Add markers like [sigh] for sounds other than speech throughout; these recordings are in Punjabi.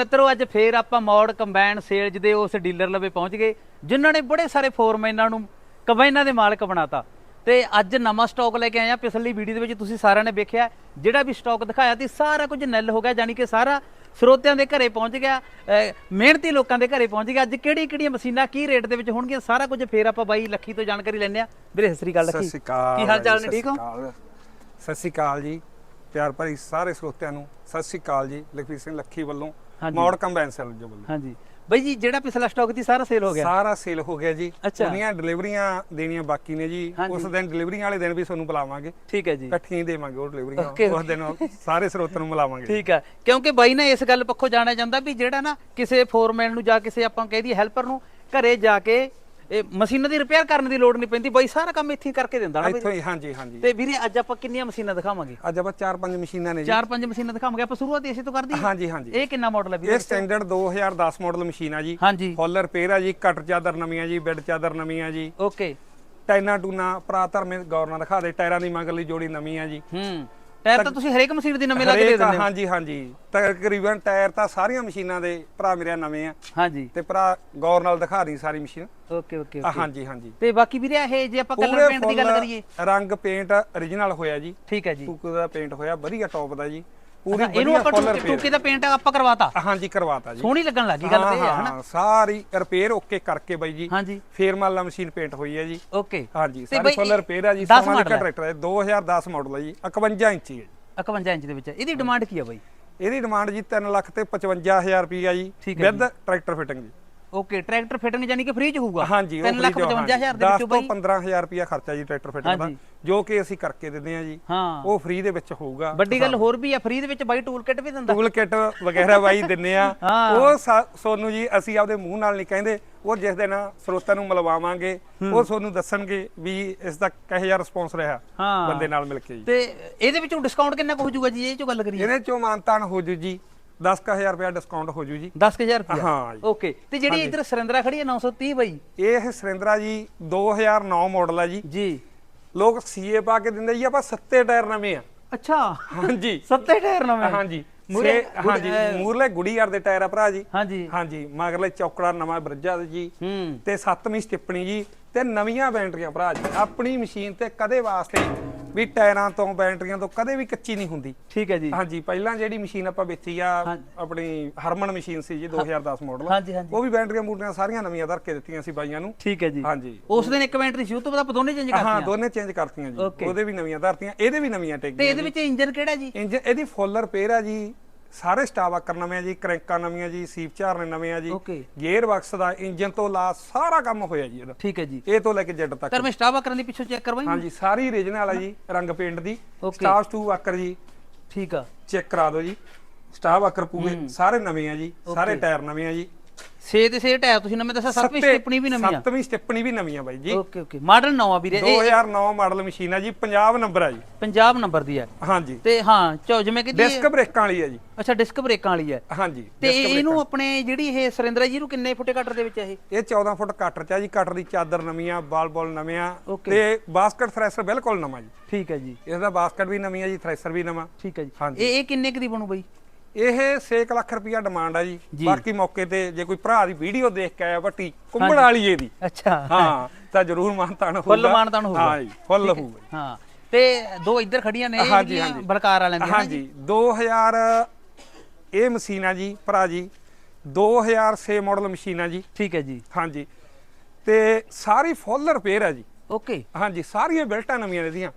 ਮਿੱਤਰੋ ਅੱਜ ਫੇਰ ਆਪਾਂ ਮੌੜ ਕੰਬਾਈਨ ਸੇਲਜ ਦੇ ਉਸ ਡੀਲਰ ਲਵੇ ਪਹੁੰਚ ਗਏ ਜਿਨ੍ਹਾਂ ਨੇ ਬੜੇ ਸਾਰੇ ਫੋਰਮੈਨਾਂ ਨੂੰ ਕੰਬਾਈਨਾਂ ਦੇ ਮਾਲਕ ਬਣਾਤਾ। ਤੇ ਅੱਜ ਨਵਾਂ ਸਟਾਕ ਲੈ ਕੇ ਆਏ ਆ ਪਿਛਲੀ ਵੀਡੀਓ ਦੇ ਵਿੱਚ ਤੁਸੀਂ ਸਾਰਿਆਂ ਨੇ ਵੇਖਿਆ ਜਿਹੜਾ ਵੀ ਸਟਾਕ ਦਿਖਾਇਆ ਤੇ ਸਾਰਾ ਕੁਝ ਨੈਲ ਹੋ ਗਿਆ ਜਾਨੀ ਕਿ ਸਾਰਾ ਸਰੋਤਿਆਂ ਦੇ ਘਰੇ ਪਹੁੰਚ ਗਿਆ ਮਿਹਨਤੀ ਲੋਕਾਂ ਦੇ ਘਰੇ ਪਹੁੰਚ ਗਿਆ। ਅੱਜ ਕਿਹੜੀ ਕਿਹੜੀਆਂ ਮਸ਼ੀਨਾਂ ਕੀ ਰੇਟ ਦੇ ਵਿੱਚ ਹੋਣਗੀਆਂ ਸਾਰਾ ਕੁਝ ਫੇਰ ਆਪਾਂ ਬਾਈ ਲੱਖੀ ਤੋਂ ਜਾਣਕਾਰੀ ਲੈਣੇ ਆ। ਵੀਰੇ ਸਤਿ ਸ੍ਰੀ ਅਕਾਲ ਲੱਖੀ। ਕੀ ਹਾਲ ਚਾਲ ਨੇ ਠੀਕ ਹੋ? ਸਤਿ ਸ਼੍ਰੀ ਅਕਾਲ। ਸਤਿ ਸ਼੍ਰੀ ਅਕਾਲ ਜੀ। ਪਿਆਰ ਭਰੀ ਸਾਰੇ ਸਰੋਤਿਆਂ ਨੂੰ ਸਤਿ ਸ਼੍ਰੀ ਅਕਾਲ ਜੀ ਲਖਵੀਰ ਸਿੰਘ ਲੱਖੀ ਵੱਲੋਂ। ਹਾਂਜੀ। ਮੌੜ ਕੰਬਾਈਨ ਸੈਲ ਜੋ ਵੱਲੋਂ ਹਾਂਜੀ। ਬਾਈ ਜੀ ਜਿਹੜਾ ਪਿਛਲਾ ਸਟਾਕ ਸੀ ਸਾਰਾ ਸੇਲ ਹੋ ਗਿਆ? ਸਾਰਾ ਸੇਲ ਹੋ ਗਿਆ ਜੀ। ਅੱਛਾ। ਉਹਦੀਆਂ ਡਿਲੀਵਰੀਆਂ ਦੇਣੀਆਂ ਬਾਕੀ ਨੇ ਜੀ। ਹਾਂਜੀ। ਉਸ ਦਿਨ ਡਿਲੀਵਰੀਆਂ ਵਾਲੇ ਦਿਨ ਵੀ ਤੁਹਾਨੂੰ ਬੁਲਾਵਾਂਗੇ। ਠੀਕ ਹੈ ਜੀ। ਇਕੱਠੀਆਂ ਹੀ ਦੇਵਾਂਗੇ ਉਹ Okay, ਡਿਲੀਵਰੀਆਂ ਉਸ ਦਿਨ ਸਾਰੇ ਸਰੋਤਿਆਂ ਨੂੰ ਮਿਲਾਵਾਂਗੇ ਠੀਕ ਹੈ। ਕਿਉਂਕਿ ਬਾਈ ਨਾ ਇਸ ਗੱਲ ਪੱਖੋਂ ਜਾਣਿਆ ਜਾਂਦਾ ਵੀ ਜਿਹੜਾ ਨਾ ਕਿਸੇ ਫੋਰਮੈਨ ਨੂੰ ਜਾਂ ਕਿਸੇ ਆਪਾਂ ਕਹਿ ਦਈਏ ਹੈਲਪਰ ਨੂੰ ਘਰੇ ਜਾ ਕੇ ਇਹ ਮਸ਼ੀਨਾਂ ਦੀ ਰਿਪੇਅਰ ਕਰਨ ਦੀ ਲੋੜ ਨਹੀਂ ਪੈਂਦੀ ਬਾਈ ਸਾਰਾ ਕੰਮ ਇੱਥੇ ਹੀ ਕਰਕੇ ਦਿੰਦਾ ਨਾ ਬਈ। ਇੱਥੋਂ ਹੀ ਹਾਂਜੀ ਹਾਂਜੀ। ਤੇ ਵੀਰੇ ਅੱਜ ਆਪਾਂ ਕਿੰਨੀਆਂ ਮਸ਼ੀਨਾਂ ਦਿਖਾਵਾਂਗੇ? ਅੱਜ ਆਪਾਂ ਚਾਰ ਪੰਜ ਮਸ਼ੀਨਾਂ ਨੇ ਜੀ। ਚਾਰ ਪੰਜ ਮਸ਼ੀਨਾਂ ਦਿਖਾਵਾਂਗੇ। ਆਪਾਂ ਸ਼ੁਰੂਆਤ ਇਸੇ ਤੋਂ ਕਰਦੇ ਹਾਂਜੀ ਹਾਂਜੀ। ਇਹ ਕਿੰਨਾ ਮਾਡਲ ਹੈ ਵੀਰੇ ਇਹ ਸਟੈਂਡਰਡ 2010 ਮਾਡਲ ਮਸ਼ੀਨ ਆ ਜੀ। ਹਾਂਜੀ। ਫੁੱਲ ਰਿਪੇਅਰ ਆ ਜੀ ਕਟਰ ਚਾਦਰ ਨਵੀਂ ਆ ਜੀ ਬੈੱਡ ਚਾਦਰ ਨਵੀਂ ਆ ਜੀ। ਓਕੇ ਟਾਈਨਾ ਟੂਨਾ ਭਰਾ ਧਰਮੇ ਗੌਰ ਨਾਲ ਦਿਖਾ ਦੇ ਟਾਇਰਾਂ ਦੀ ਮਗਰ ਲਈ ਜੋੜੀ ਨਵੀਂ ਆ ਜੀ। ਹੂੰ। ਟਾਇਰ ਤਾਂ ਤੁਸੀਂ ਹਰੇਕ ਮਸ਼ੀਨ ਦੀ ਨਵੇਂ ਲਾ ਕੇ ਦੇ ਦਿੰਦੇ ਹੋ। ਹਾਂਜੀ ਹਾਂਜੀ। ਤਕਰੀਬਨ ਟਾਇਰ ਤਾਂ ਸਾਰੀਆਂ ਮਸ਼ੀਨਾਂ ਦੇ ਭਰਾ ਮੇਰੇ ਨਵੇਂ ਆ। ਹਾਂਜੀ। ਤੇ ਭਰਾ ਗੌਰ ਨਾਲ ਦਿਖਾ ਰਹੀ ਸਾਰੀ ਮਸ਼ੀਨ। Okay okay okay. ਹਾਂਜੀ ਹਾਂਜੀ। ਤੇ ਬਾਕੀ ਵੀਰੇ ਇਹ ਜੇ ਆਪਾਂ ਕਲਰ ਪੇਂਟ ਦੀ ਗੱਲ ਕਰੀਏ। ਰੰਗ ਪੇਂਟ origignal ਹੋਇਆ ਜੀ। ਠੀਕ ਹੈ ਜੀ। ਟੂਕੂ ਦਾ ਪੇਂਟ ਹੋਇਆ? ਵਧੀਆ ਟੌਪ ਦਾ ਜੀ। ਪੂਰੀ ਇਹਨੂੰ ਆਪਾਂ ਟੂਕੇ- ਦਾ ਪੇਂਟ ਆਪਾਂ ਕਰਵਾਤਾ? ਹਾਂਜੀ ਕਰਵਾਤਾ ਜੀ। ਸੋਹਣੀ ਲੱਗਣ ਲੱਗੀ ਗੱਲ ਹਾਂ, ਤੇ ਹੈ ਹਨਾ? ਹਾਂ, ਸਾਰੀ ਰਿਪੇਅਰ ਓਕੇ ਕਰਕੇ ਬਾਈ ਜੀ। ਹਾਂਜੀ। ਫੇਰ ਮਾਲਾ ਮਸ਼ੀਨ ਪੇਂਟ ਹੋਈ ਹੈ ਜੀ। ਓਕੇ ਹਾਂਜੀ ਸਾਰੀ ਫੁੱਲ ਰਿਪੇਅਰ ਹੈ ਜੀ 10 ਸੋਨਾਲੀਕਾ model ਹੈ। ਟਰੈਕਟਰ ਹੈ 2010 ਮਾਡਲ ਹੈ ਜੀ 51 ਇੰਚੀ ਹੈ ਜੀ। 51 ਇੰਚ ਦੇ ਵਿੱਚ। ਇਹਦੀ ਡਿਮਾਂਡ ਕੀ ਆ ਬਾਈ? ਇਹਦੀ ਡਿਮਾਂਡ ਜੀ 3 ਲੱਖ ਤੇ 55000 ਰੁਪਈਆ ਜੀ ਹੈ ਵਿਦ ਟਰੈਕਟਰ ਫਿਟਿੰਗ ਜੀ। ਓਕੇ ਟਰੈਕਟਰ ਫਿਟਿੰਗ ਜਾਨੀ ਕਿ ਫ੍ਰੀ ਚ ਹੋਊਗਾ? ਹਾਂਜੀ 3 ਲੱਖ 55000 ਦੇ 10 ਵਿੱਚੋਂ ਤੋਂ ਬਾਈ? 15000 ਰੁਪਈਆ ਖਰਚਾ ਜੀ ਟਰੈਕਟਰ ਫਿਟਿੰਗ ਦਾ। ਜੋ ਕਿ ਅਸੀਂ ਕਰਕੇ ਦਿੰਦੇ ਆ ਜੀ। ਉਹ ਫ੍ਰੀ ਦੇ ਵਿੱਚ ਹੋਊਗਾ ਵੱਡੀ ਗੱਲ ਹੋਰ ਵੀ ਆ ਫ੍ਰੀ ਦੇ ਵਿੱਚ ਬਾਈ ਟੂਲ ਕਿਟ ਵੀ ਦਿੰਦਾ। ਟੂਲ ਕਿਟ ਵਗੈਰਾ ਬਾਈ ਦਿੰਨੇ ਆ। [laughs] ਉਹ ਸੋਨੂੰ ਜੀ ਅਸੀਂ ਆਪਦੇ ਮੂੰਹ ਨਾਲ ਨਹੀਂ ਕਹਿੰਦੇ। ਉਹ ਜਿਸ ਦਿਨ ਸਰੋਤਾਂ ਨੂੰ ਮਿਲਵਾਵਾਂਗੇ ਉਹ ਤੁਹਾਨੂੰ ਦੱਸਣਗੇ ਵੀ ਇਸ ਦਾ ਕਿਹੋ ਜਿਹਾ ਰਿਸਪੌਂਸ ਰਿਹਾ ਬੰਦੇ ਨਾਲ ਮਿਲ ਕੇ ਜੀ। ਤੇ ਇਹਦੇ ਵਿੱਚੋਂ ਡਿਸਕਾਊਂਟ ਕਿੰਨਾ ਕੁ ਹੋ ਜਾਊਗਾ ਜੀ ਇਹ ਚੋਂ ਗੱਲ ਕਰੀਏ? ਇਹਦੇ ਚੋਂ ਮਾਨਤਾਨ ਹੋ ਜੂ ਜੀ। 10000 ਰੁਪਇਆ ਡਿਸਕਾਊਂਟ ਹੋ ਜੂ ਜੀ। 10000 ਰੁਪਏ ਹਾਂ ਜੀ। ਓਕੇ ਤੇ ਜਿਹੜੀ ਇਧਰ ਸਰਿੰਦਰਾ ਖੜੀ ਹੈ 930 ਬਾਈ? ਇਹ ਸਰਿੰਦਰਾ ਜੀ 2009 ਮਾਡਲ ਹੈ ਜੀ। ਜੀ। ਲੋਕ ਸੀਏ ਪਾ ਕੇ ਦਿੰਦੇ ਜੀ ਆਪਾਂ ਸੱਤੇ ਟਾਇਰ ਨਵੇਂ ਆ। ਅੱਛਾ। ਹਾਂਜੀ। ਸੱਤੇ ਟਾਇਰ ਨਵੇਂ? ਹਾਂਜੀ। ਮੂਹਰੇ ਸੇ- ਹਾਂਜੀ ਮੂਰਲੇ ਗੁੜੀਆਰ ਦੇ ਟਾਇਰ ਆ ਭਰਾ ਜੀ। ਹਾਂਜੀ। ਹਾਂਜੀ ਮਗਰਲੇ ਚੌਕੜਾ ਨਵਾਂ ਬਰਜਾ ਜੀ। ਹੂੰ। ਤੇ ਸੱਤਵੀਂ ਸਟਿੱਪਣੀ ਜੀ। ਤੇ ਨਵੀਆਂ ਬੈਟਰੀਆਂ ਭਰਾ ਜੀ। ਆਪਣੀ ਮਸ਼ੀਨ ਤੇ ਕਦੇ ਵਾਸਤੇ ਵੀ ਟਾਇਰਾਂ ਤੋਂ ਬੈਟਰੀਆਂ ਤੋਂ ਕਦੇ ਵੀ ਕੱਚੀ ਨਹੀਂ ਹੁੰਦੀ। ਠੀਕ ਹੈ ਜੀ। ਹਾਂਜੀ ਪਹਿਲਾਂ ਜਿਹੜੀ ਮਸ਼ੀਨ ਆਪਾਂ ਵੇਚੀ ਆ ਹਾਂ। ਆਪਣੀ ਹਰਮਨ ਮਸ਼ੀਨ ਸੀ ਜੀ 2010 ਮਾਡਲ ਹਾਂਜੀ ਹਾਂਜੀ। ਉਹ ਵੀ ਬੈਟਰੀਆਂ ਬੂਟਰੀਆਂ ਸਾਰੀਆਂ ਨਵੀਆਂ ਧਰ ਕੇ ਦਿੱਤੀਆਂ ਸੀ ਬਾਈਆਂ ਨੂੰ। ਠੀਕ ਹੈ ਜੀ। ਹਾਂਜੀ। ਉਸ ਦਿਨ ਇੱਕ ਦੀ ਸੀ ਉਹ ਤੋਂ ਬਾਅਦ ਆਪਾਂ ਦੋਨੇ ਚੇਂਜ ਹਾਂ ਕਰਤੀਆਂ ਦੋਨੇ ਚੇਂਜ ਕਰਤੀਆਂ ਜੀ. ਉਹਦੇ ਵੀ ਨਵੀਆਂ ਧਰਤੀਆਂ ਇਹਦੇ ਵੀ ਨਵੀਆਂ ਤੇ ਟੈਗੀਆਂ ਇਹਦੇ ਵਿੱਚ ਇੰਜਨ ਕਿਹੜਾ ਜੀ? ਇੰਜਨ ਇਹਦੀ ਫੁੱਲ ਰਿਪੇਅਰ ਆ ਜੀ। ਸਾਰੇ ਸਟਾਵਾਕਰ ਨਵੇਂ ਆ ਜੀ ਕਰੈਂਕਾਂ ਨਵੀਆਂ ਜੀ ਸੀਪ ਝਾਰਨੇ ਨਵੇਂ ਆ ਜੀ. ਗੇਅਰ ਬਾਕਸ ਦਾ ਇੰਜਨ ਤੋਂ ਲਾ ਸਾਰਾ ਕੰਮ ਹੋਇਆ ਜੀ ਇਹਦਾ। ਠੀਕ ਹੈ ਜੀ। ਇਹ ਤੋਂ ਲੈ ਕੇ ਜੈਡ ਤੱਕ। ਕਰ ਮੈਂ ਸਟਾਵਾ ਕਰਨ ਦੀ ਪਿੱਛੋਂ ਚੈੱਕ ਕਰਵਾਈ ਹਾਂਜੀ ਸਾਰੀ origignal ਆ ਜੀ ਰੰਗ ਪੇਂਟ ਦੀ. ਸਟਾਫ ਸਟੂ ਵਾਕਰ ਜੀ ਠੀਕ ਆ। ਚੈੱਕ ਕਰਾ ਦਿਓ ਜੀ। ਸਟਾਫ ਵਾਕਰ ਪੂਰੇ ਸਾਰੇ ਨਵੇਂ ਆ ਜੀ ਸਾਰੇ ਟਾਇਰ ਨਵੇਂ ਆ ਜੀ। ਛੇ ਦੇ ਛੇ ਟਾਇਰ ਤੁਸੀਂ ਨਵੇਂ ਦੱਸਿਆ ਸੱਤਵੀਂ ਸੱਤੇ- ਸਟਿੱਪਣੀ ਵੀ ਨਵੀਂ ਆ ਸੱਤਵੀਂ ਸਟਿੱਪਣੀ ਵੀ ਨਵੀਂ ਆ ਬਾਈ ਜੀ। Okay okay. ਮਾਡਲ ਨਵਾਂ ਵੀਰੇ ਇਹ 2009 ਮਾਡਲ ਮਸ਼ੀਨ ਆ ਜੀ 50 ਨੰਬਰ ਆ ਜੀ। ਪੰਜਾਬ ਨੰਬਰ ਦੀ ਹੈ ਹਾਂਜੀ। ਤੇ ਹਾਂ ਚੋ ਜਿਵੇਂ ਕਿ ਡਿਸਕ ਬ੍ਰੇਕਾਂ ਵਾਲੀ ਆ ਜੀ। ਅੱਛਾ ਡਿਸਕ ਬ੍ਰੇਕਾਂ ਵਾਲੀ ਹੈ ਹਾਂਜੀ ਤੇ। ਇਹਨੂੰ ਆਪਣੇ ਜਿਹੜੀ ਇਹ ਸਰਿੰਦਰਾ ਜੀ ਨੂੰ ਕਿੰਨੇ ਫੁੱਟੇ ਕਟਰ ਦੇ ਵਿੱਚ ਹੈ ਇਹ? ਇਹ 14 ਫੁੱਟ ਕਟਰ ਚ ਆ ਜੀ ਕਟਰ ਦੀ ਚਾਦਰ ਨਵੀਂ ਆ ਬਾਲ ਬਾਲ ਨਵੇਂ ਆ. ਤੇ ਬਾਸਕਟ ਥ੍ਰੈਸ਼ਰ ਬਿਲਕੁਲ ਨਵਾਂ ਜੀ। ਠੀਕ ਹੈ ਜੀ। ਇਹਦਾ ਬਾਸਕਟ ਵੀ ਨਵੀਂ ਆ ਜੀ ਥ੍ਰੈਸ਼ਰ ਵੀ ਨਵਾਂ। ਠੀਕ ਹੈ ਜੀ। ਇਹ ਇਹ ਕਿੰਨੇ ਕੁ ਦੀ ਬਣੂ ਬਈ? ਇਹ 6 ਲੱਖ ਰੁਪਇਆ ਡਿਮਾਂਡ ਆ ਜੀ। ਜੀ। ਬਾਕੀ ਮੌਕੇ ਤੇ ਜੇ ਕੋਈ ਭਰਾ ਦੀ ਵੀਡੀਓ ਦੇਖ ਕੇ ਆਇਆ ਵੱਟੀ ਕੁੰਬੜ ਵਾਲੀ ਇਹਦੀ। ਅੱਛਾ। ਹਾਂ ਤਾਂ ਜ਼ਰੂਰ ਮਾਨਤਾਨ ਹੋਊਗਾ। ਫੁੱਲ ਮਾਨਤਾਨ ਹੋਊਗਾ। ਹਾਂ ਜੀ ਫੁੱਲ ਹੋਊਗਾ ਹਾਂ ਤੇ ਦੋ ਇੱਧਰ ਖੜੀਆਂ ਨੇ ਜਿਹੜੀਆਂ। ਬਲਕਾਰ ਵਾਲਿਆਂ ਦੀਆਂ ਹਾਂਜੀ 2000 ਇਹ ਮਸ਼ੀਨ ਆ ਜੀ ਭਰਾ ਜੀ। 2006 ਮਾਡਲ ਮਸ਼ੀਨ ਆ ਜੀ। ਠੀਕ ਹੈ ਜੀ। ਹਾਂਜੀ ਤੇ ਸਾਰੀ ਫੁੱਲ ਰਿਪੇਅਰ ਆ ਜੀ। ਓਕੇ। ਹਾਂਜੀ ਸਾਰੀਆਂ ਬਿਲਟਾਂ ਨਵੀਆਂ ਨੇ ਇਹਦੀਆਂ।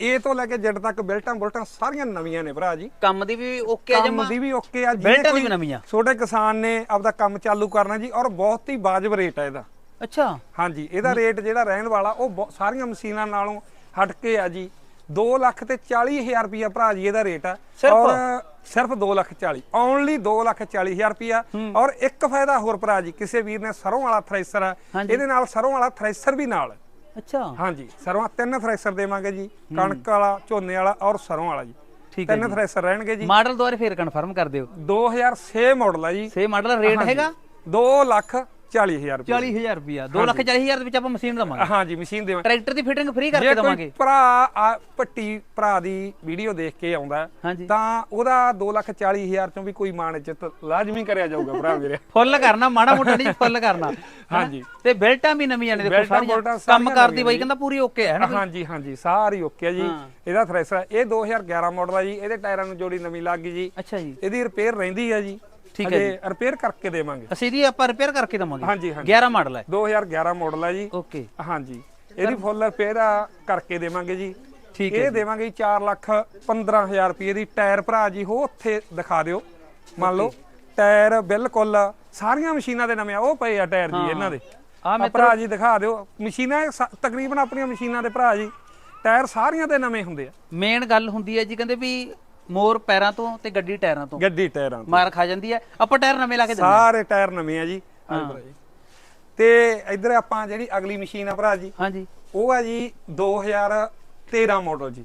ਇਹ ਤੋਂ ਲੈ ਕੇ ਜੱਟ ਤੱਕ ਬਿਲਟਾਂ ਬੁਲਟਾਂ ਸਾਰੀਆਂ ਨਵੀਆਂ ਨੇ ਭਰਾ ਜੀ। ਕੰਮ ਦੀ ਵੀ ਓਕੇ ਆ ਕੰਮ ਜਮਾ ਦੀ ਵੀ ਓਕੇ ਆ ਬਿਲਟਾਂ ਦੀ ਵੀ ਨਵੀਆਂ। ਛੋਟੇ ਕਿਸਾਨ ਨੇ ਆਪਦਾ ਕੰਮ ਚਾਲੂ ਕਰਨਾ ਜੀ ਔਰ ਬਹੁਤ ਹੀ ਵਾਜਬ ਰੇਟ ਹੈ ਇਹਦਾ। ਅੱਛਾ। ਹਾਂਜੀ ਇਹਦਾ ਰੇਟ ਜਿਹੜਾ ਰਹਿਣ ਵਾਲਾ ਉਹ ਸਾਰੀਆਂ ਮਸ਼ੀਨਾਂ ਨਾਲੋਂ ਹਟ ਕੇ ਆ ਜੀ। 2 ਲੱਖ ਤੇ 40 ਹਜ਼ਾਰ ਰੁਪਇਆ ਭਰਾ ਜੀ ਇਹਦਾ ਰੇਟ ਆ? ਔਰ ਸਿਰਫ 2 ਲੱਖ 40 ਓਨਲੀ 2 ਲੱਖ 40 ਹਜ਼ਾਰ ਰੁਪਇਆ। ਔਰ ਇੱਕ ਫਾਇਦਾ ਹੋਰ ਭਰਾ ਜੀ ਕਿਸੇ ਵੀਰ ਨੇ ਸਰੋਂ ਵਾਲਾ ਥ੍ਰੈਸ਼ਰ ਆ। ਇਹਦੇ ਨਾਲ ਸਰੋਂ ਵਾਲਾ ਥ੍ਰੈਸ਼ਰ ਵੀ ਨਾਲ। ਅੱਛਾ। ਹਾਂਜੀ ਸਰੋਂ ਤਿੰਨ ਥ੍ਰੈਸ਼ਰ ਦੇਵਾਂਗੇ ਜੀ ਕਣਕ ਵਾਲਾ ਝੋਨੇ ਵਾਲਾ ਔਰ ਸਰੋਂ ਵਾਲਾ ਜੀ। ਠੀਕ ਹੈ ਤਿੰਨ ਥ੍ਰੈਸ਼ਰ ਰਹਿਣਗੇ ਜੀ। ਮਾਡਲ ਦੁਆਰੇ ਫੇਰ ਕਨਫਰਮ ਕਰ ਦਿਓ। 2006 ਮਾਡਲ ਆ ਜੀ। ਸੇ ਮਾਡਲ ਰੇਟ ਹੈਗਾ? 2 ਲੱਖ 40000 ਰੁਪਏ 40000 ਰੁਪਿਆ 2 ਲੱਖ 40000 ਦੇ ਵਿੱਚ ਆਪਾਂ ਮਸ਼ੀਨ ਦਵਾਂਗੇ। ਹਾਂਜੀ ਮਸ਼ੀਨ ਦੇਵਾਂ ਟਰੈਕਟਰ ਦੀ ਫਿਟਿੰਗ ਫ੍ਰੀ ਕਰਕੇ ਜੇ ਦਵਾਂਗੇ। ਭਰਾ ਆ ਪੱਟੀ ਭਰਾ ਦੀ ਵੀਡੀਓ ਦੇਖ ਕੇ ਆਉਂਦਾ ਹਾਂਜੀ। ਤਾਂ ਉਹਦਾ 240000 ਚੋਂ ਵੀ ਕੋਈ ਮਾਣ ਇੱਜ਼ਤ ਲਾਜ਼ਮੀ ਕਰਿਆ ਜਾਊਗਾ ਭਰਾ ਮੇਰੇ [laughs] ਫੁੱਲ ਕਰਨਾ ਮਾੜਾ ਮੋਟਾ ਨਹੀਂ ਫੁੱਲ ਕਰਨਾ। [laughs] ਹਾਂਜੀ। ਤੇ ਬੈਲਟਾਂ ਵੀ ਨਵੀਆਂ ਨੇ ਦੇਖੋ ਬੈਲਟਾਂ ਸਾਰੀਆਂ। ਬੁਲਟਾਂ ਕੰਮ ਸਾਰੀਆਂ ਕਰਦੀ ਬਾਈ। ਕਹਿੰਦਾ ਪੂਰੀ ਓਕੇ ਹੈ ਨਾ ਹਾਂਜੀ ਹਾਂਜੀ ਸਾਰੀ ਓਕੇ ਆ ਜੀ। ਹਾਂ। ਇਹਦਾ ਥ੍ਰੈਸ਼ਰ। ਇਹ 2011 ਮਾਡਲ ਆ ਜੀ। ਇਹਦੇ ਟਾਇਰਾਂ ਨੂੰ ਜੋੜੀ ਨਵੀਂ ਲੱਗ ਗਈ ਜੀ। ਅੱਛਾ ਜੀ। ਇਹਦੀ ਰਿਪੇਅਰ ਰਹਿੰਦੀ ਹੈ ਜੀ। ਠੀਕ ਹੈ ਹਜੇ ਰਿਪੇਅਰ ਕਰਕੇ ਦੇਵਾਂਗੇ। ਅਸੀਂ ਇਹਦੀ ਆਪਾਂ ਰਿਪੇਅਰ ਕਰਕੇ ਦਵਾਂਗੇ। ਹਾਂਜੀ ਹਾਂਜੀ। 11 ਮਾਡਲ ਹੈ। 2011 ਮਾਡਲ ਹੈ ਜੀ। ਓਕੇ ਹਾਂਜੀ। ਇਹਦੀ ਫੁੱਲ ਰਿਪੇਅਰ ਕਰਕੇ ਦੇਵਾਂਗੇ ਜੀ। ਠੀਕ ਹੈ ਇਹ ਦੇਵਾਂਗੇ 4 ਲੱਖ 15000 ਰੁਪਏ ਦੀ ਟਾਇਰ ਭਰਾ ਜੀ ਹੋ ਉੱਥੇ ਦਿਖਾ ਦਿਓ। ਮੰਨ ਲਓ ਟਾਇਰ ਬਿਲਕੁਲ ਸਾਰੀਆਂ ਮਸ਼ੀਨਾਂ ਦੇ ਨਵੇਂ ਆ ਉਹ ਪਏ ਆ ਟਾਇਰ ਜੀ ਇਹਨਾਂ ਦੇ। ਆ ਆ ਭਰਾ ਜੀ ਦਿਖਾ ਦਿਓ। ਮਸ਼ੀਨਾਂ ਤਕਰੀਬਨ ਆਪਣੀਆਂ ਮਸ਼ੀਨਾਂ ਦੇ ਭਰਾ ਜੀ। ਟਾਇਰ ਸਾਰੀਆਂ ਦੇ ਨਵੇਂ ਹੁੰਦੇ ਆ। ਮੇਨ ਗੱਲ ਹੁੰਦੀ ਹੈ ਜੀ ਕਹਿੰਦੇ ਵੀ ਮੋਰ ਪੈਰਾਂ ਤੋਂ ਤੇ ਗੱਡੀ ਟਾਇਰਾਂ ਤੋਂ। ਗੱਡੀ ਟਾਇਰਾਂ ਤੋਂ। ਮਾਰ ਖਾ ਜਾਂਦੀ ਹੈ। ਆਪਾਂ ਟਾਇਰ ਨਵੇਂ ਲਾ ਕੇ ਦਿੰਦੇ ਸਾਰੇ ਟਾਇਰ ਨਵੇਂ ਆ ਜੀ। ਆਹ ਭਰਾ ਜੀ ਤੇ ਇੱਧਰ ਆਪਾਂ ਜਿਹੜੀ ਅਗਲੀ ਮਸ਼ੀਨ ਆ ਭਰਾ ਜੀ। ਹਾਂ। ਹਾਂਜੀ। ਉਹ ਆ ਜੀ 2013 ਮਾਡਲ ਜੀ।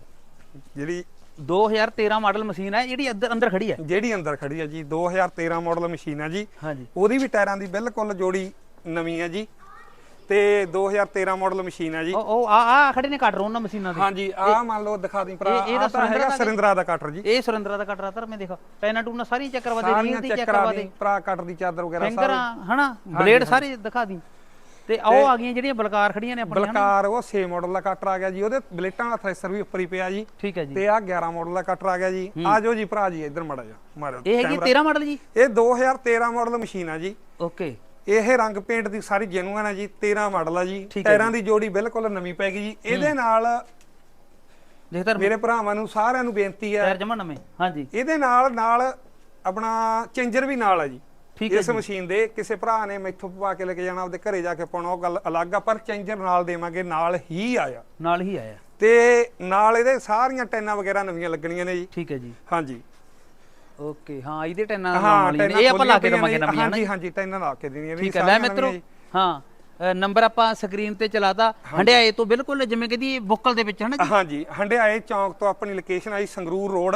ਜਿਹੜੀ 2013 ਮਾਡਲ ਮਸ਼ੀਨ ਹੈ ਜਿਹੜੀ ਅੰਦਰ ਅੰਦਰ ਖੜੀ ਹੈ। ਜਿਹੜੀ ਅੰਦਰ ਖੜੀ ਆ ਜੀ 2013 ਮਾਡਲ ਮਸ਼ੀਨ ਆ ਜੀ। ਹਾਂਜੀ। ਉਹਦੀ ਵੀ ਟਾਇਰਾਂ ਦੀ ਬਿਲਕੁਲ ਜੋੜੀ ਨਵੀਂ ਆ ਜੀ। ਤੇ 2013 ਮਾਡਲ ਮਸ਼ੀਨ ਆ ਜੀ। ਉਹ ਉਹ ਆ ਆ ਖੜੇ ਨੇ ਕੱਟ ਰੋਣ ਮਸ਼ੀਨਾਂ ਦੇ। ਹਾਂਜੀ ਆਹ ਮੰਨ ਲਓ ਦਿਖਾ ਦੀ ਭਰਾ ਇਹ- ਤਾਂ ਹੈਗਾ ਸੁਰਿੰਦਰਾ ਦਾ ਕਟਰ ਜੀ। ਇਹ ਸੁਰਿੰਦਰਾ ਦਾ ਕੱਟ ਰਾਤਰ ਮੈਂ ਦੇਖਾ ਪੈਨਾ ਟੂਨਾ ਸਾਰੀ ਚੈੱਕ ਕਰਵਾ ਦੇ ਦੀ ਚੈੱਕ ਚੈੱਕ ਕਰਾ ਕਰਵਾ ਦੀ ਭਰਾ ਕਟਰ ਦੀ ਚਾਦਰ ਵਗੈਰਾ ਫਿੰਗਰਾਂ ਹਨਾ? ਬਲੇਡ ਸਾਰੇ ਦਿਖਾ ਦੀ। ਤੇ ਆਓ ਆ ਗਈਆਂ ਜਿਹੜੀਆਂ ਬਲਕਾਰ ਖੜੀਆਂ ਨੇ ਆਪਣੀਆਂ। ਬਲਕਾਰ ਉਹ 6 ਮਾਡਲ ਦਾ ਕਟਰ ਆ ਗਿਆ ਜੀ ਉਹਦੇ ਬਲੇਟਾਂ ਦਾ ਥ੍ਰੈਸ਼ਰ ਵੀ ਉੱਪਰ ਹੀ ਪਿਆ ਜੀ। ਠੀਕ ਹੈ ਜੀ। ਤੇ ਆ 11 ਮਾਡਲ ਦਾ ਕਟਰ ਆ ਗਿਆ ਜੀ। ਆ ਜਾਓ ਜੀ ਭਰਾ ਜੀ ਇੱਧਰ ਮੜਾ ਜਾ ਮਾਰੋ ਇਹ ਹੈਗੀ 13 ਮਾਡਲ ਜੀ? ਇਹ 2013 ਮਾਡਲ ਮਸ਼ੀਨ ਆ ਜੀ। ਓਕੇ ਇਹ ਰੰਗ ਪੇਂਟ ਦੀ ਸਾਰੀ ਜੈਨੂਅਨ ਹੈ ਜੀ 13 ਮਾਡਲ ਆ ਜੀ ਟਾਇਰਾਂ ਦੀ ਜੋੜੀ ਬਿਲਕੁਲ ਨਵੀਂ ਪੈ ਗਈ ਜੀ। ਇਹਦੇ ਨਾਲ ਧਰ ਮੇਰੇ ਭਰਾਵਾਂ ਨੂੰ ਸਾਰਿਆਂ ਨੂੰ ਬੇਨਤੀ ਹੈ ਟਾਇਰ ਜਮਾ ਨਵੇਂ ਹਾਂਜੀ। ਇਹਦੇ ਨਾਲ ਨਾਲ ਆਪਣਾ ਚੇਂਜਰ ਵੀ ਨਾਲ ਹੈ ਜੀ। ਠੀਕ ਹੈ ਇਸ ਮਸ਼ੀਨ ਦੇ ਕਿਸੇ ਭਰਾ ਨੇ ਮੈਥੋਂ ਪਵਾ ਕੇ ਲੈ ਕੇ ਜਾਣਾ ਆਪਦੇ ਘਰੇ ਜਾ ਕੇ ਪਾਉਣਾ ਉਹ ਗੱਲ ਅਲੱਗ ਆ ਪਰ ਚੇਂਜਰ ਨਾਲ ਦੇਵਾਂਗੇ ਨਾਲ ਹੀ ਆਇਆ। ਨਾਲ ਹੀ ਆਇਆ। ਤੇ ਨਾਲ ਇਹਦੇ ਸਾਰੀਆਂ ਟੈਨਾਂ ਵਗੈਰਾ ਨਵੀਆਂ ਲੱਗਣੀਆਂ ਨੇ ਜੀ। ਠੀਕ ਹੈ ਜੀ। ਹਾਂਜੀ। ਓਕੇ ਹਾਂ ਇਹਦੇ ਟੈਨਾਂ ਲਾਉਣ ਵਾਲੀਆਂ ਨੇ। ਇਹ ਆਪਾਂ ਲਾ ਕੇ ਦਵਾਂਗੇ। ਨਵੀਆਂ ਹਾਂਜੀ ਹਾਂਜੀ ਟੈਨਾਂ ਲਾ ਕੇ ਦੇਣੀਆਂ ਠੀਕ ਹੈ ਲੈ ਮਿੱਤਰੋ। ਹਾਂ ਨੰਬਰ ਆਪਾਂ ਸਕਰੀਨ ਤੇ ਚਲਾਤਾ। ਹੰਡਿਆਏ ਤੋਂ ਬਿਲਕੁਲ ਜਿਵੇਂ ਕਹਦੀ ਬੁੱਕਲ ਦੇ ਵਿੱਚ ਹੈ ਨਾ ਜੀ? ਹਾਂਜੀ ਹੰਡਿਆਏ ਚੌਂਕ ਤੋਂ ਆਪਣੀ ਲੋਕੇਸ਼ਨ ਆਈ ਸੰਗਰੂਰ ਰੋਡ।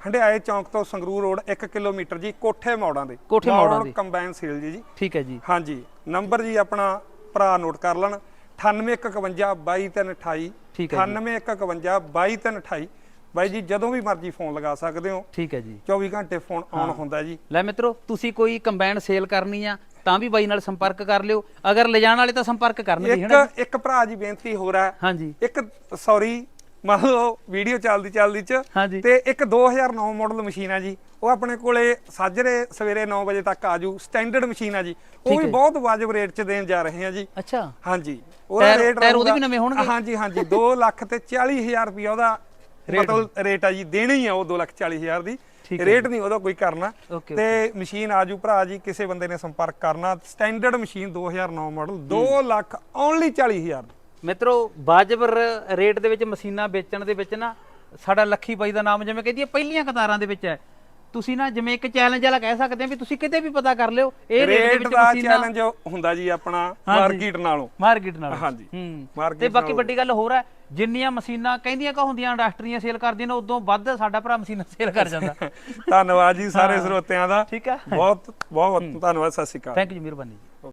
ਹੰਡਿਆਏ ਚੌਂਕ ਤੋਂ ਸੰਗਰੂਰ ਰੋਡ 1 ਕਿਲੋਮੀਟਰ ਜੀ ਕੋਠੇ ਮੌੜਾਂ ਦੇ। ਕੋਠੇ ਮੌੜਾਂ ਦੇ। ਕੰਬਾਈਨ ਸੇਲ ਜੀ ਜੀ। ਠੀਕ ਹੈ ਜੀ। ਹਾਂਜੀ ਨੰਬਰ ਜੀ ਆਪਣਾ ਭਰਾ ਨੋਟ ਕਰ ਲੈਣ। 9851 ਠੀਕ ਹੈ 9851 ਬਾਈ ਜੀ ਜਦੋਂ ਵੀ ਮਰਜ਼ੀ ਫੋਨ ਲਗਾ ਸਕਦੇ ਹੋ। ਠੀਕ ਹੈ ਜੀ। 24 ਘੰਟੇ ਫੋਨ ਆਨ ਹੁੰਦਾ ਜੀ। ਲੈ ਮਿੱਤਰੋ ਤੁਸੀਂ ਕੋਈ ਕੰਬਾਈਨ ਸੇਲ ਕਰਨੀ ਆ ਤਾਂ ਵੀ ਬਾਈ ਨਾਲ ਸੰਪਰਕ ਕਰ ਲਿਓ। ਅਗਰ ਲਿਜਾਣ ਵਾਲੇ ਤਾਂ ਸੰਪਰਕ ਕਰਨਗੇ ਹੈ ਨਾ ਇੱਕ ਇੱਕ ਭਰਾ ਜੀ ਬੇਨਤੀ ਹੋ। ਰਿਹਾ ਹਾਂਜੀ। ਇੱਕ ਸੌਰੀ ਮੰਨ ਲਓ ਵੀਡੀਓ ਚੱਲਦੀ ਚੱਲਦੀ ਚ। ਤੇ ਇੱਕ 2009 ਮਾਡਲ ਮਸ਼ੀਨ ਆ ਜੀ। ਉਹ ਆਪਣੇ ਕੋਲੇ ਸਾਜਰੇ ਸਵੇਰੇ 9 ਵਜੇ ਤੱਕ ਆਜੂ ਸਟੈਂਡਰਡ ਮਸ਼ੀਨ ਆ ਜੀ। ਉਹ ਵੀ। ਬਹੁਤ ਵਾਜਬ ਰੇਟ 'ਚ ਦੇਣ ਜਾ ਰਹੇ ਆ ਜੀ। ਅੱਛਾ। ਹਾਂਜੀ। ਉਹਦਾ ਰੇਟ ਟਾਇਰ ਉਹਦੇ ਵੀ ਨਵੇਂ ਹੋਣਗੇ? ਹਾਂਜੀ ਹਾਂਜੀ। 2 ਲੱਖ ਤੇ 40 ਹਜ਼ਾਰ ਰੁਪਇਆ ਉਹਦਾ ਮਤਲਬ ਰੇਟ ਆ ਜੀ ਦੇਣੀ ਹੀ ਆ ਉਹ 2 ਲੱਖ 40 ਹਜ਼ਾਰ ਦੀ। ਠੀਕ ਹੈ ਰੇਟ ਨਹੀਂ ਉਹਦਾ ਕੋਈ ਕਰਨਾ। ਤੇ ਮਸ਼ੀਨ ਆਜੂ ਭਰਾ ਜੀ ਕਿਸੇ ਬੰਦੇ ਨੇ ਸੰਪਰਕ ਕਰਨਾ। Standard machine 2009 model 2 lakh only 40 ਹਜ਼ਾਰ। ਮਿੱਤਰੋ ਵਾਜਬ ਰੇਟ ਦੇ ਵਿੱਚ ਮਸ਼ੀਨਾਂ ਵੇਚਣ ਦੇ ਵਿੱਚ ਨਾ ਸਾਡਾ ਲੱਖੀ ਬਾਈ ਦਾ ਨਾਮ ਜਿਵੇਂ ਕਹਦੀ ਪਹਿਲੀਆਂ ਕਤਾਰਾਂ ਦੇ ਵਿੱਚ ਹੈ। ਤੁਸੀਂ ਨਾ ਜਿਵੇਂ ਇੱਕ ਚੈਲੰਜ ਵਾਲਾ ਕਹਿ ਸਕਦੇ ਆ ਵੀ ਤੁਸੀਂ ਕਿਤੇ ਵੀ ਪਤਾ ਕਰ ਲਿਓ ਇਹ ਰੇਟ ਦੇ ਚੈਲੰਜ ਹੁੰਦਾ ਜੀ ਆਪਣਾ। ਮਾਰਕੀਟ ਨਾਲੋਂ। ਮਾਰਕੀਟ ਨਾਲ। ਹਾਂਜੀ। ਹੂੰ। ਤੇ ਬਾਕੀ। ਵੱਡੀ ਗੱਲ ਹੋਰ ਹੈ ਜਿੰਨੀਆਂ ਮਸ਼ੀਨਾਂ ਕਹਿੰਦੀਆਂ ਕਾ ਹੁੰਦੀਆਂ ਇੰਡਸਟਰੀਆਂ ਸੇਲ ਕਰਦੀਆਂ ਨੇ ਉਦੋਂ ਵੱਧ ਸਾਡਾ ਭਰਾ ਮਸ਼ੀਨਾਂ ਸੇਲ ਕਰ ਜਾਂਦਾ। ਧੰਨਵਾਦ ਜੀ ਸਾਰੇ ਸਰੋਤਿਆਂ ਦਾ। ਠੀਕ ਆ ਬਹੁਤ ਬਹੁਤ ਧੰਨਵਾਦ ਸਤਿ ਸ਼੍ਰੀ ਅਕਾਲ। ਥੈਂਕ ਯੂ ਮਿਹਰਬਾਨੀ ਜੀ।